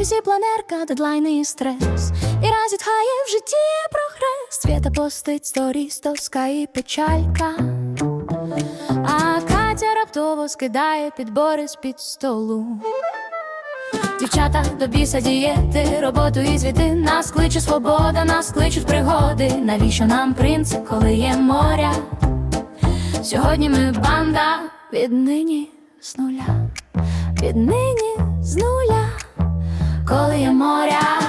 офісі планерка, дедлайни і стрес. І раз зітхає в житті прогрес. Свята постить сторіс, тоска і печалька. А Катя раптово скидає підбори з під столу. Дівчата до біса дієти, роботу і звіти Нас кличе свобода, нас кличуть пригоди. Навіщо нам принц, коли є моря? Сьогодні ми банда віднині з нуля, віднині коли є моря.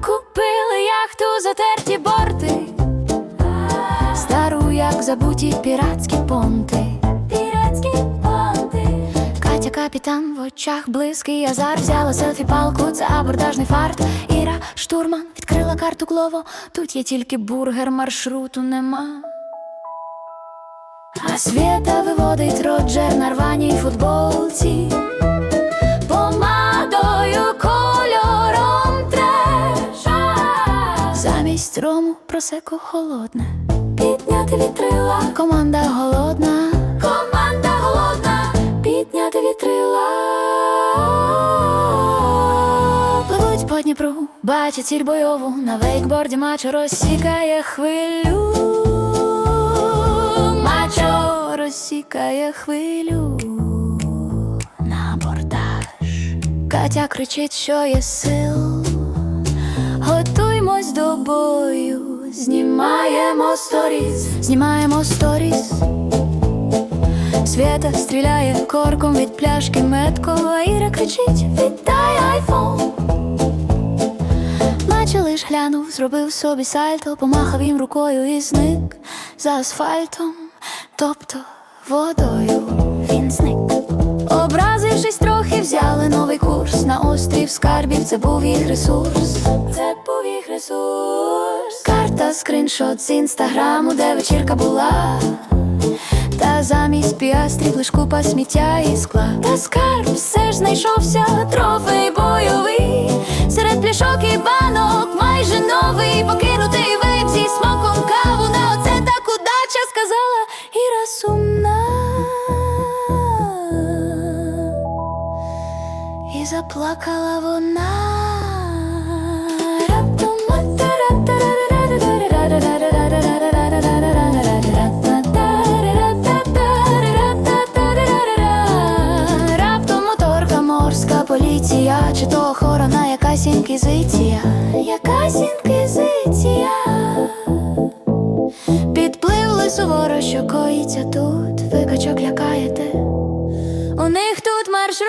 Купили яхту затерті борти, стару, як забуті піратські понти. Піратські понти. Катя капітан в очах близький азар взяла селфі палку, це абордажний фарт. Іра штурман відкрила карту Глово. Тут є тільки бургер, маршруту нема. А Свята виводить Роджер на рваній футболці. Рому просеко холодне. Підняти вітрила Команда голодна. Команда голодна. Підняти вітрила Пливуть по Дніпру Бачать ціль бойову. На вейкборді мачо розсікає хвилю. Мачо розсікає хвилю. На абордаж. Катя кричить, що є сил. Готуймось до бою, знімаємо сторіс, знімаємо сторіс. Свята стріляє корком від пляшки метко, а Іра кричить: Віддай айфон. Наче лиш глянув, зробив собі сальто, помахав їм рукою і зник за асфальтом, тобто водою він зник. Образившись трохи, взяли новий курс на острів скарбів. Це був їх ресурс. Їх ресурс. Карта, скриншот з інстаграму, де вечірка була. Та замість піастрів лиш купа сміття і скла. Та скарб все ж знайшовся, трофей бойовий. Серед пляшок і банок майже новий. Покинутий вейп зі смаком каву на оце так удача сказала Іра сумна. І заплакала вона. Поліція, чи то охорона, якась інквізиція, якась інквізиція. Підпливли суворо, що коїться тут, ви качок лякаєте. У них тут маршрут.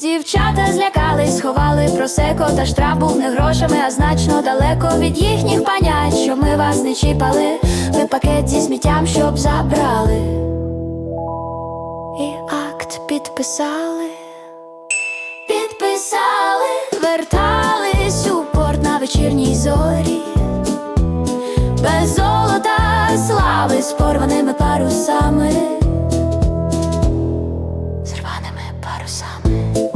Дівчата злякались, сховали просеко, та штраф був не грошами, а значно далеко від їхніх понять, щоб ми вас не чіпали. Ви пакет зі сміттям, щоб забрали. І підписали, підписали, вертались у порт на вечірній зорі. Без золота слави з порваними парусами, з рваними парусами.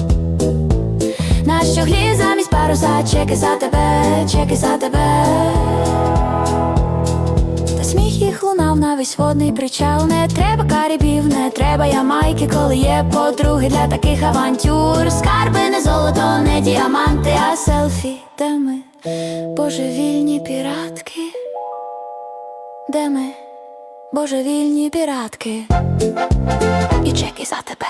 На щоглі замість паруса чеки за тебе, чеки за тебе. Їх лунав на весь водний причал. Не треба карібів, не треба ямайки, коли є подруги для таких авантюр. Скарби не золото, не діаманти, а селфі, де ми божевільні піратки. Де ми божевільні піратки, і чеки за тебе.